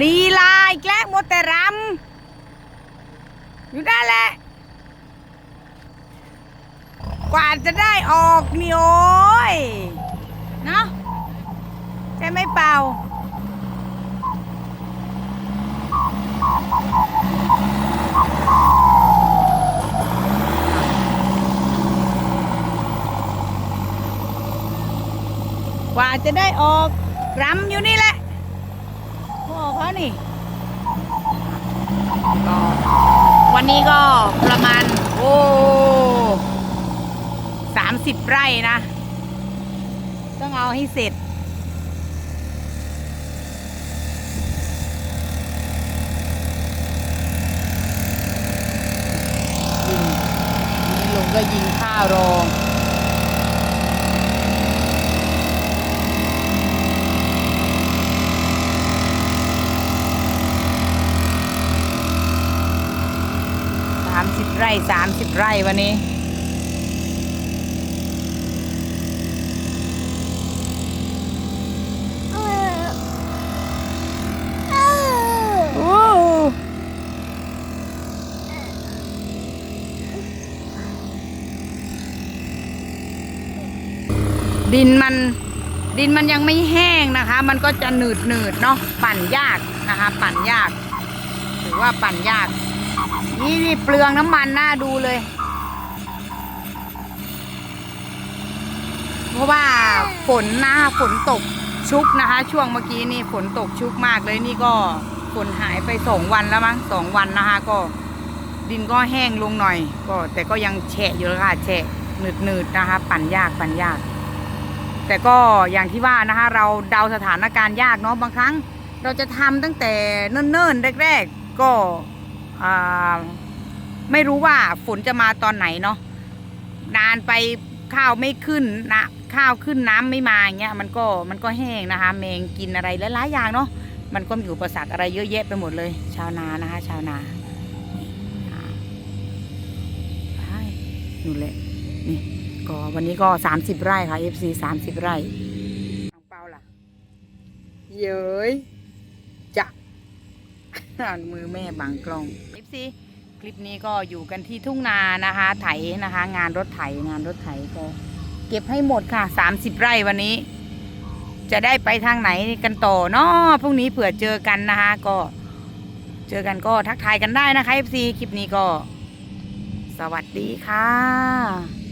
ลีลาอีกแล้วหมดแต่รำอยู่ได้แหละ กว่าจะได้ออกนี่โอ้ยเนาะใช่ไหมเปล่ากว่าจะได้ออกรำอยู่นี่แหละ พ่อเขานี่ก็วันนี้ก็ประมาณ โอ้สามสิบไร่นะ ต้องเอาให้เสร็จยิงนี่ลุงก็ยิงข้าวรอง สามสิบ ไร่สามสิบไร่วันนี้โอ้ดินมันดินมันยังไม่แห้งนะคะ มันก็จะหนืดหนืดเนาะปั่นยากนะคะ ปั่นยาก ถือว่าปั่นยาก นี่นี่เปลืองน้ำมันน่าดูเลย เพราะว่าฝนนะฝนตกชุกนะคะ ช่วงเมื่อกี้นี่ฝนตกชุกมากเลยนี่ก็ฝนหายไปสองวันแล้วมั้งสองวันนะคะก็ดินก็แห้งลงหน่อย ก็แต่ก็ยังแฉะอยู่ลยค่ะแฉะหนืดหนืดนะคะ ปั่นยากปั่นยาก แต่ก็อย่างที่ว่านะคะ เราเดาสถานการณ์ยากเนาะบางครั้ง เราจะทำตั้งแต่เนิ่นๆแรก ๆ ก็ ไม่รู้ว่าฝนจะมาตอนไหนเนาะนานไปข้าวไม่ขึ้นนะข้าวขึ้นน้ำไม่มาอย่างเงี้ยมันก็มันก็แห้งนะคะแมงกินอะไรหลายๆอย่างเนาะมันก็มีอุปสรรคอะไรเยอะแยะไปหมดเลย ชาวนานะคะ ชาวนานี่อ่าไปนู่นแหละนี่ก็วันนี้ก็สามสิบไร่ค่ะ FC สามสิบไร่อังเปาล่ะ เย้ยจะ มือแม่บังกล้องคลิปซีคลิปนี้ก็อยู่กันที่ทุ่งนานะคะ ไถนะคะ งานรถไถงานรถไถก็เก็บให้หมดค่ะสามสิบไร่วันนี้ จะได้ไปทางไหนกันต่อเนาะพรุ่งนี้เผื่อเจอกันนะคะ ก็ เจอกันก็ทักทายกันได้นะคะ FC คลิปนี้ก็ สวัสดีค่ะ